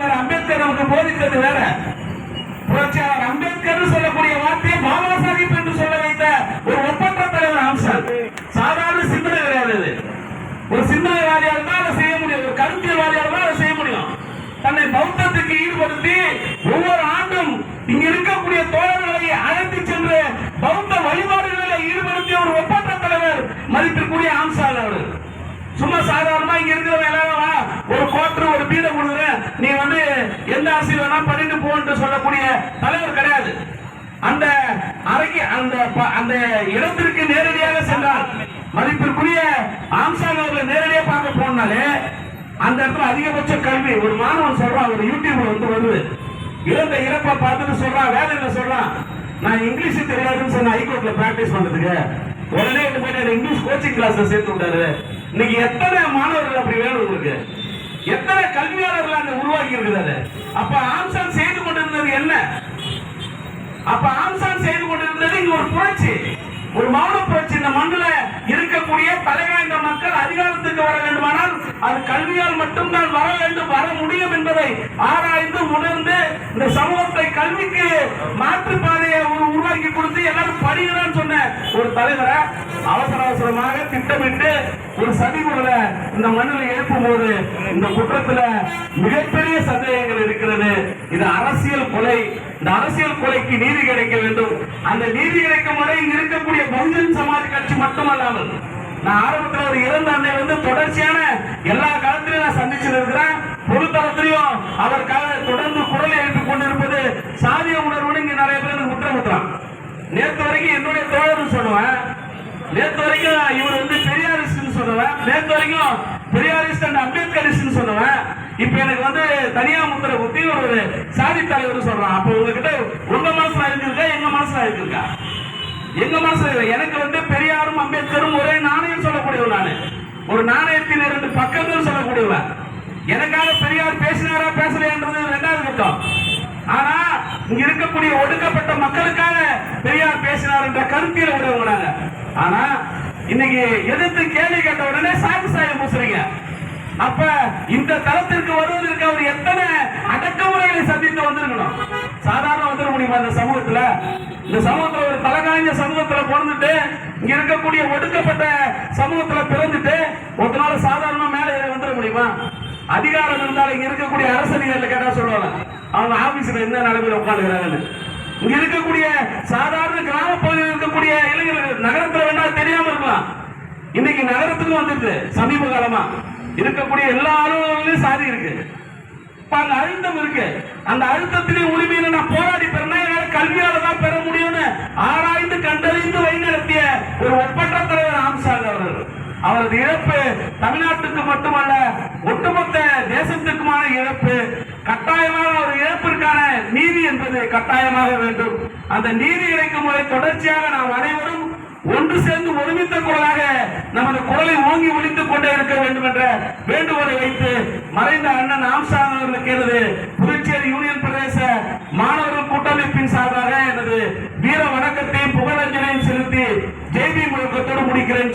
அம்பேத்கர் நமக்கு போதித்தது வேற. புரட்சியாளர் அம்பேத்கர் சொல்லக்கூடிய வார்த்தையை பாபா சாஹிப் என்று சொல்ல வைத்த ஒரு ஒப்பந்த தலைவர் அம்சம் சாதாரண சிந்தனை கிடையாது ஒரு சிந்தனைவாதியா இருந்தால் அதை செய்ய முடியும். ஒரு கருத்தியல்வாதியா இருந்தால் அதை செய்ய முடியும். தன்னை பௌத்தத்துக்கு ஈடுபடுத்தி ஒவ்வொரு ஆண்டும் இங்க இருக்கக்கூடிய தோழர்களை அழைத்து சென்று பௌத்த வழிபாடுகளில் ஈடுபடுத்திய ஒரு ஒப்பந்த தலைவர் மதிப்பிற்குரிய ஆம்சால் அவர். சும்மா சாதாரணமா இங்க இருக்கிறவங்க எல்லாரும் நீ வந்து எந்த அரசியல் வேணா பண்ணிட்டு போன்னு சொல்லக்கூடிய தலைவர் கிடையாது. அந்த அறைக்கு அந்த ப- அந்த இடத்திற்கு நேரடியாக சென்றால் மதிப்பிற்குரிய ஆம்சாங் அவர்களை நேரடியாக பார்க்க போனாலே அந்த இடத்துல அதிகபட்ச கல்வி ஒரு மாணவன் சொல்றான் ஒரு யூடியூப்ல வந்து வருது. இறந்த இறப்பை பார்த்துட்டு சொல்றான் வேலையில சொல்றான் நான் இங்கிலீஷ் தெரியாதுன்னு சொன்ன ஹைகோர்ட்ல பிராக்டிஸ் பண்றதுக்கு. உடனே போயிட்டு இங்கிலீஷ் கோச்சிங் கிளாஸ்ல சேர்த்து விட்டாரு. இன்னைக்கு எத்தனை மாணவர்கள் அப்படி வேணும் உங்களுக்கு? எத்தனை கல்வியாளர்கள் அங்க உருவாகி இருக்கிறது? அப்ப ஆம்சான் செய்து கொண்டிருந்தது என்ன? அப்ப ஆம்சான் செய்து கொண்டிருந்தது இங்க ஒரு புரட்சி. ஒரு மௌன புரட்சி. இந்த மண்ணில் இருக்கக்கூடிய தலைவாய்ந்த மக்கள் அதிகாரத்துக்கு வர வேண்டுமானால் அது கல்வியால் மட்டும்தான் வர வேண்டும் வர முடியும் என்பதை ஆராய்ந்து உணர்ந்து இந்த சமூகத்தை கல்விக்கு மாற்று கொடுத்து எல்லாரும் படிக்கிறான்னு சொன்ன ஒரு தலைவரை அவசர அவசரமாக திட்டமிட்டு ஒரு சதி முதல இந்த மண்ணில் எழுப்பும் போது இந்த குற்றத்துல மிகப்பெரிய சந்தேகங்கள் இருக்கிறது. இது அரசியல் கொலை. இந்த அரசியல் கொலைக்கு நீதி கிடைக்க வேண்டும். அந்த நீதி கிடைக்கும் வரை இங்க இருக்கக்கூடிய பகுஜன் சமாஜ் கட்சி மட்டுமல்லாமல் நான் ஆரம்பத்தில் ஒரு இறந்த அன்னை வந்து தொடர்ச்சியான எல்லா காலத்திலையும் நான் சந்திச்சு இருக்கிறேன். பொதுத்தளத்திலையும் அதற்காக தொடர்ந்து குரல் எழுப்பி நேற்று வரைக்கும் என்னுடைய தோழர்னு சொல்லுவேன். நேற்று வரைக்கும் இவர் வந்து பெரியாரிஸ்ட்னு சொல்லுவேன். நேற்று வரைக்கும் பெரியாரிஸ்ட் அண்ட் அம்பேத்கரிஸ்ட்னு சொல்லுவேன். இப்ப எனக்கு வந்து தனியா முத்திர குத்தி ஒரு சாதி தலைவர் சொல்றான். அப்ப உங்ககிட்ட உங்க மனசுல இருந்திருக்கா எங்க மனசுல இருந்திருக்கா? எங்க மனசுல எனக்கு வந்து பெரியாரும் அம்பேத்கரும் ஒரே நாணயம் சொல்லக்கூடியவன் நானு. ஒரு நாணயத்தின் இரண்டு பக்கங்கள் சொல்லக்கூடியவன் எனக்காக பெரியார் பேசினாரா பேசலையான்றது ரெண்டாவது கட்டம். ஆனா இங்க இருக்கக்கூடிய ஒடுக்கப்பட்ட மக்களுக்காக பெரியார் என்ற கருத்தியல் உடையவங்க நாங்க ஆனா இன்னைக்கு எதிர்த்து கேள்வி கேட்ட உடனே சாமி சாய பூசுறீங்க. அப்ப இந்த தளத்திற்கு வருவதற்கு அவர் எத்தனை அடக்குமுறைகளை சந்தித்து வந்திருக்கணும்? சாதாரண வந்துட முடியுமா இந்த சமூகத்துல? இந்த சமூகத்துல ஒரு தலகாய்ந்த சமூகத்துல பிறந்துட்டு இங்க இருக்கக்கூடிய ஒடுக்கப்பட்ட சமூகத்துல பிறந்துட்டு ஒருத்தனால சாதாரணமா மேல ஏறி வந்துட முடியுமா? அதிகாரம் இருந்தாலும் இங்க இருக்கக்கூடிய அரசதிகள் கேட்டா சொல்லுவாங்க. அவங்க ஆபீஸ்ல என்ன நிலைமையில உட்காந்துக்கிறாங்கன்னு இங்க இருக்கக்கூடிய சாதாரண கிராம பகுதியில் இருக்கக்கூடிய இளைஞர்கள் நகரத்துல வேணா தெரியாம இருக்கலாம். இன்னைக்கு நகரத்துக்கு வந்துட்டு சமீப காலமா. இருக்கக்கூடிய எல்லா அலுவலகங்களையும் சாதி இருக்கு. இப்ப அந்த அழுத்தம் இருக்கு. அந்த அழுத்தத்திலே உரிமையில நான் போராடி பெறேன்னா என்னால கல்வியால தான் பெற முடியும்னு ஆராய்ந்து கண்டறிந்து வழிநடத்திய ஒரு ஒப்பற்ற தலைவர் ஆம்சாங் அவர்கள். அவரது இழப்பு தமிழ்நாட்டுக்கு மட்டுமல்ல ஒட்டுமொத்த தேசத்துக்குமான இழப்பு கட்டாயமாக ஒரு இழப்பிற்கான நீதி என்பது கட்டாயமாக வேண்டும். அந்த நீதி கிடைக்கும் முறை தொடர்ச்சியாக நாம் அனைவரும் ஒன்று சேர்ந்து ஒருமித்த குரலாக நமது குரலை ஓங்கி ஒழித்துக் கொண்டே இருக்க வேண்டும் என்ற வேண்டுகோளை வைத்து மறைந்த அண்ணன் ஆம்சாங் அவர்களுக்கு எனது புதுச்சேரி யூனியன் பிரதேச மாணவர்கள் கூட்டமைப்பின் சார்பாக எனது வீர வணக்கத்தையும் புகழஞ்சலையும் செலுத்தி ஜெய்பி முழக்கத்தோடு முடிக்கிறேன்.